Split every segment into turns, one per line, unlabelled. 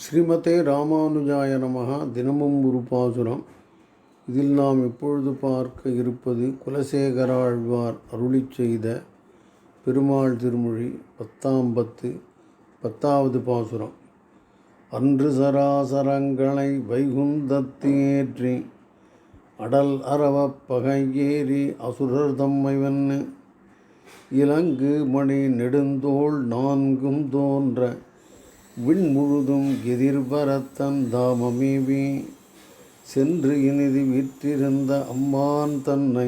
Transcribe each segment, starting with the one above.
ஸ்ரீமதே ராமானுஜாய நமகா தினமும் ஒரு பாசுரம். இதில் நாம் இப்பொழுது பார்க்க இருப்பது குலசேகராழ்வார் அருளிச் செய்த பெருமாள் திருமொழி பத்தாம் பத்து பத்தாவது பாசுரம். அன்று சராசரங்களை வைகுந்தத்து ஏற்றி அடல் அரவப் பகையேறி அசுரர் தம்மை வென்னு இலங்கு மணி நெடுந்தோள் நான்கும் தோன்ற விண் முழுதும் எதிர்பரத்தன் தாமமேவி சென்று இனிது விற்றிருந்த அம்மான் தன்னை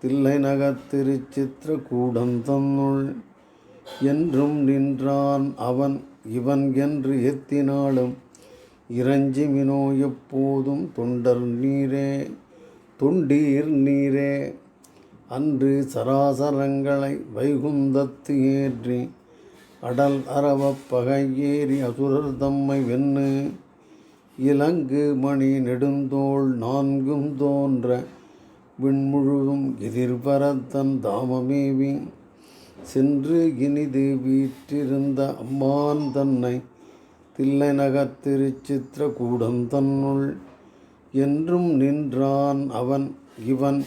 தில்லை நகத்திருச்சித்திர கூடம் தன்னுள் என்றும் நின்றான் அவன். இவன் என்று எத்தினாலும் இறஞ்சிமினோ எப்போதும் தொண்டர் நீரே தொண்டீர் நீரே. அன்று சராசரங்களை வைகுந்தத்து ஏற்றி அடல் அரவப் பகை ஏறி அசுரர் தம்மை வென்னு இலங்கு மணி நெடுந்தோள் நான்கும் தோன்ற விண்முழுதும் எதிர்பரத்தன் தாமமேவி சென்று இனிது வீற்றிருந்த அம்மான் தன்னை தில்லை நகர் திருச்சித்திர கூடம் தன்னுள் என்றும் நின்றான் அவன் இவன்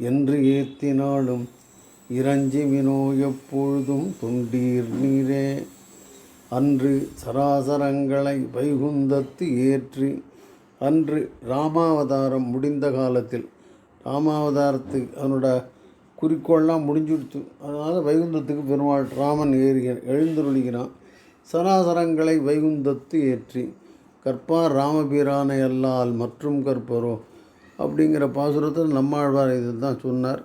என்று ஏத்தினாலும் இறஞ்சி வினோ எப்பொழுதும் தொண்டீர் நீரே. அன்று சராசரங்களை வைகுந்தத்து ஏற்றி அன்று ராமாவதாரம் முடிந்த காலத்தில் ராமாவதாரத்துக்கு அவனோட குறிக்கோள்லாம் முடிஞ்சுடுச்சு. அதனால் வைகுந்தத்துக்கு பெருமாள் ராமன் ஏறி எழுந்துருளிகிறான் சராசரங்களை வைகுந்தத்து ஏற்றி கற்பார் ராமபீரானை அல்லால் மற்றும் கற்பரோ அப்படிங்கிற பாசுரத்தில் நம்மாழ்வார் இது தான் சொன்னார்.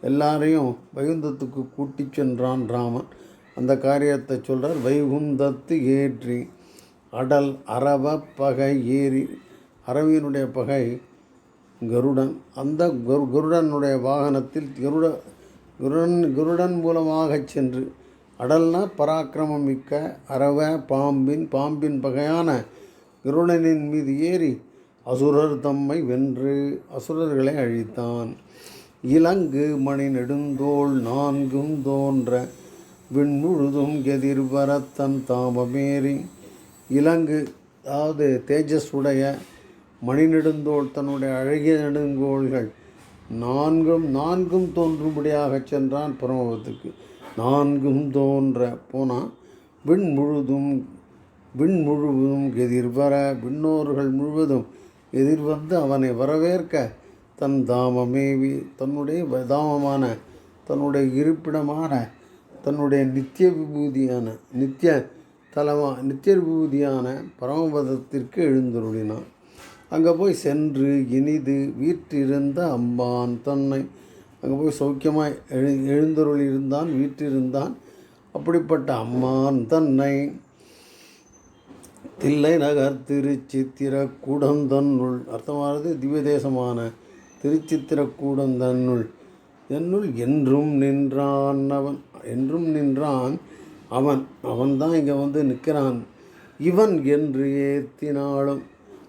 எல்லாரையும் வைகுந்தத்துக்கு கூட்டி சென்றான் ராமன். அந்த காரியத்தை சொல்கிறார் வைகுந்தத்து ஏற்றி அடல் அரவ பகை ஏறி அரவியனுடைய பகை கருடன். அந்த குரு கருடனுடைய வாகனத்தில் கருட குருடன் கருடன் மூலமாக சென்று அடல்னா பராக்கிரமம் மிக்க அரவ பாம்பின் பாம்பின் பகையான கருடனின் மீது ஏறி அசுரர் தம்மை வென்று அசுரர்களை அழித்தான். இலங்கு மணி நெடுந்தோள் நான்கும் தோன்ற விண்முழுதும் எதிர்வரத்தன் தாமமேறி. இலங்கு அதாவது தேஜஸ் உடைய மணி நெடுந்தோள் தன்னுடைய அழகிய நெடுங்கோள்கள் நான்கும் நான்கும் தோன்றும்படியாக சென்றான் பிரமோகத்துக்கு நான்கும் தோன்ற போனால் விண் முழுதும் விண் முழுவதும் எதிர்வர விண்ணோர்கள் முழுவதும் எதிர்வந்து அவனை வரவேற்க தன் தாமமேவி தன்னுடைய தாமமான தன்னுடைய இருப்பிடமான தன்னுடைய நித்திய விபூதியான நித்திய தலமா நித்திய விபூதியான பரமபதத்திற்கு எழுந்தருளினான். அங்கே போய் சென்று இனிது வீற்றிருந்த அம்பான் தன்னை அங்கே போய் சௌக்கியமாய் எழு எழுந்தருள் இருந்தான் வீற்றிருந்தான். அப்படிப்பட்ட அம்மான் தன்னை தில்லை நகர் திருச்சித்திர கூடந்தன்னுள் அர்த்தமானது திவ்ய தேசமான திருச்சித்திரக்கூடம் தன்னுள். என்னுள் என்றும் நின்றான் அவன். என்றும் நின்றான் அவன். அவன்தான் இங்கே வந்து நிற்கிறான். இவன் என்று ஏத்தினாலும்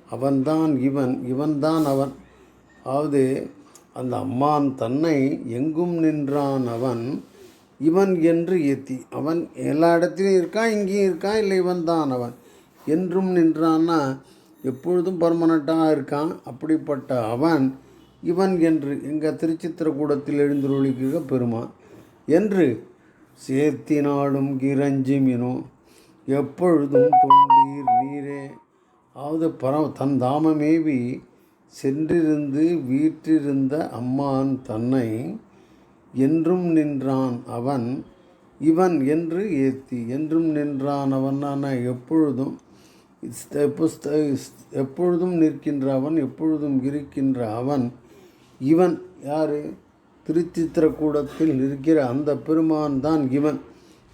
அவன்தான் இவன். இவன்தான் அவன். அதாவது அந்த அம்மான் தன்னை எங்கும் நின்றான் அவன். இவன் என்று ஏத்தி. அவன் எல்லா இடத்துலையும் இருக்கான் இங்கேயும் இருக்கான் இல்லை இவன் தான் அவன்? என்றும் நின்றான்னா எப்பொழுதும் பர்மனண்ட்டாக இருக்கான். அப்படிப்பட்ட அவன் இவன் என்று எங்கள் திருச்சித்திரக்கூடத்தில் எழுந்துருளிக்கிற பெருமான். என்று சேர்த்தினாலும் கிரஞ்சிமினோ எப்பொழுதும் தொண்டீர் நீரே. அதாவது பரம் தன் தாமமேவி சென்றிருந்து வீற்றிருந்த அம்மான் தன்னை என்றும் நின்றான் அவன் இவன் என்று ஏத்தி என்றும் நின்றான் அவனான எப்பொழுதும் எப்பொழுதும் நிற்கின்ற அவன் எப்பொழுதும் இருக்கின்ற அவன் இவன் யார்? திருச்சித்திரக்கூடத்தில் இருக்கிற அந்த பெருமான் தான் இவன்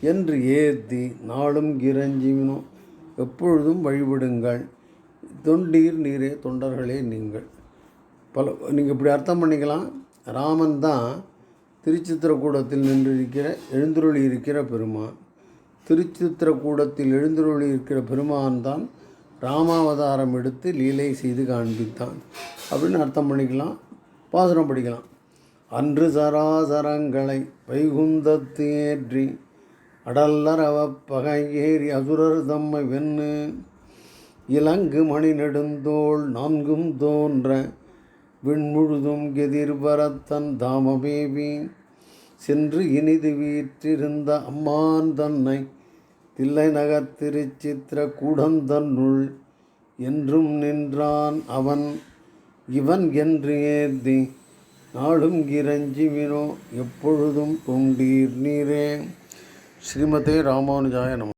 என்று ஏத்தி நாளும் கிரஞ்சிவினோ எப்பொழுதும் வழிபடுங்கள். தொண்டீர் நீரே தொண்டர்களே நீங்கள். பல நீங்கள் இப்படி அர்த்தம் பண்ணிக்கலாம். ராமன் தான் திருச்சித்திரக்கூடத்தில் நின்றிருக்கிற எழுந்துருளி இருக்கிற பெருமான். திருச்சித்திரக்கூடத்தில் எழுந்துருளி இருக்கிற பெருமான் தான் ராமாவதாரம் எடுத்து லீலை செய்து காண்பித்தான். அப்படின்னு அர்த்தம் பண்ணிக்கலாம். பாசுரம் படிக்கலாம். அன்று சராசரங்களை வைகுந்தத்து ஏற்றி அடல்லரவ பகை ஏறி அசுரர் தம்மை வெண்ணு இலங்கு மணி நெடுந்தோள் நான்கும் தோன்ற விண்முழுதும் எதிர்வரத்தன் தாமமேவி சென்று இனிது வீற்றிருந்த அம்மான் தன்னை தில்லை நகர் திருச்சித்திர கூடந்தன்னுள் என்றும் நின்றான் அவன். இவன் என்று ஏந்தி நாளும் இறஞ்சிவினோ எப்பொழுதும் கொண்டீர் நீரே. ஸ்ரீமதே ராமானுஜாய நம.